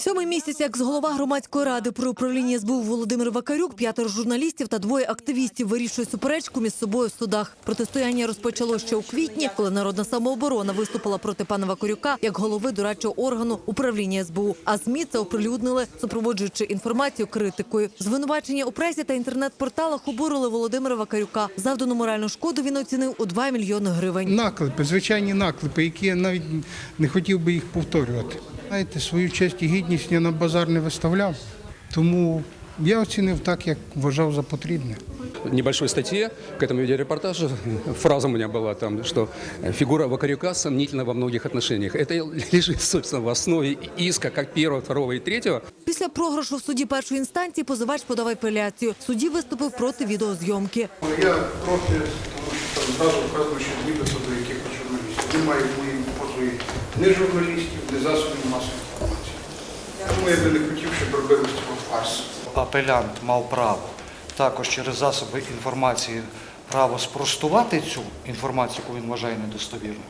Сьомий місяць, як з голова громадської ради при управлінні СБУ Володимир Вакарюк, п'ятеро журналістів та двоє активістів вирішують суперечку між собою в судах. Протистояння розпочало ще у квітні, коли народна самооборона виступила проти пана Вакарюка як голови дорадчого органу управління СБУ. А ЗМІ це оприлюднили, супроводжуючи інформацію критикою. Звинувачення у пресі та інтернет-порталах обурили Володимира Вакарюка. Завдану моральну шкоду він оцінив у 2 мільйони гривень. Наклепи, звичайні наклепи, які я навіть не хотів би їх повторювати. Знаєте, свою честь і гідність я на базар не виставляв, тому я оцінив так, як вважав за потрібне. В небольшой статье к этому видеорепортажу фраза у меня была там, что фигура Вакарюка сомнительна во многих отношениях. Это лежит, собственно, в основе иска как первого, второго и третьего. Після програшу в суді першої інстанції позивач подав апеляцію. Судді виступив проти відеозйомки. Я проти, тому що там зразу вказано, що нібито до якихось журналістів. Немає в моїм ні журналістів, ні засобів масової інформації. Тому я би не хотів, щоб робили з цього фарс. апелянт мав право також через засоби інформації право спростувати цю інформацію, яку він вважає недостовірною,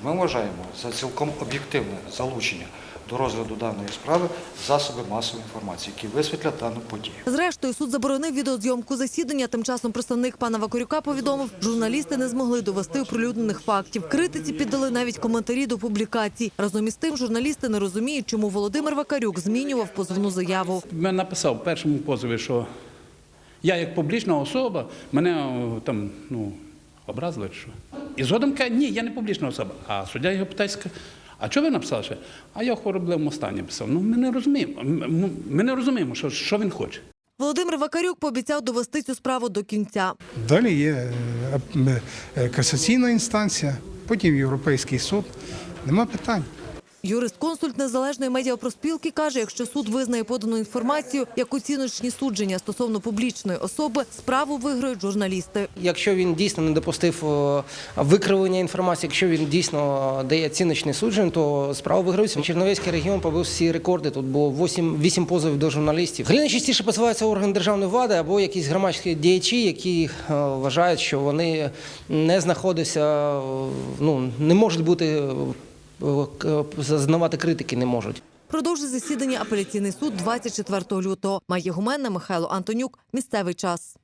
то ми вважаємо за цілком об'єктивне залучення до розгляду даної справи засоби масової інформації, які висвітлять дану подію. Зрештою, суд заборонив відеозйомку засідання. Тим часом представник пана Вакарюка повідомив, журналісти не змогли довести оприлюднених фактів. Критиці піддали навіть коментарі до публікацій. Разом із тим, журналісти не розуміють, чому Володимир Вакарюк змінював позовну заяву. Мен написав в першому позові, що я як публічна особа, мене там ну, образили що. І згодом каже, ні, я не публічна особа. А суддя його питає, а чого ви написали ще? А я в хворобливому стані писав. Ну, ми не розуміємо. Ми не розуміємо, що, що він хоче. Володимир Вакарюк пообіцяв довести цю справу до кінця. Далі є е, е, касаційна інстанція, потім Європейський суд. Нема питань. Юрист-консульт незалежної медіапроспілки каже, якщо суд визнає подану інформацію як оціночні судження стосовно публічної особи, справу виграють журналісти. Якщо він дійсно не допустив е, викривлення інформації, якщо він дійсно дає ціночний суджень, то справа виграється. Черновецький регіон побив всі рекорди. Тут було 8, 8 позовів до журналістів. Взагалі найчастіше посилаються органи державної влади або якісь громадські діячі, які е, вважають, що вони не знаходяться, е, ну не можуть бути е, зазнавати критики, не можуть. Продовжить засідання апеляційний суд 24 лютого. Має гуменна Михайло Антонюк. Місцевий час.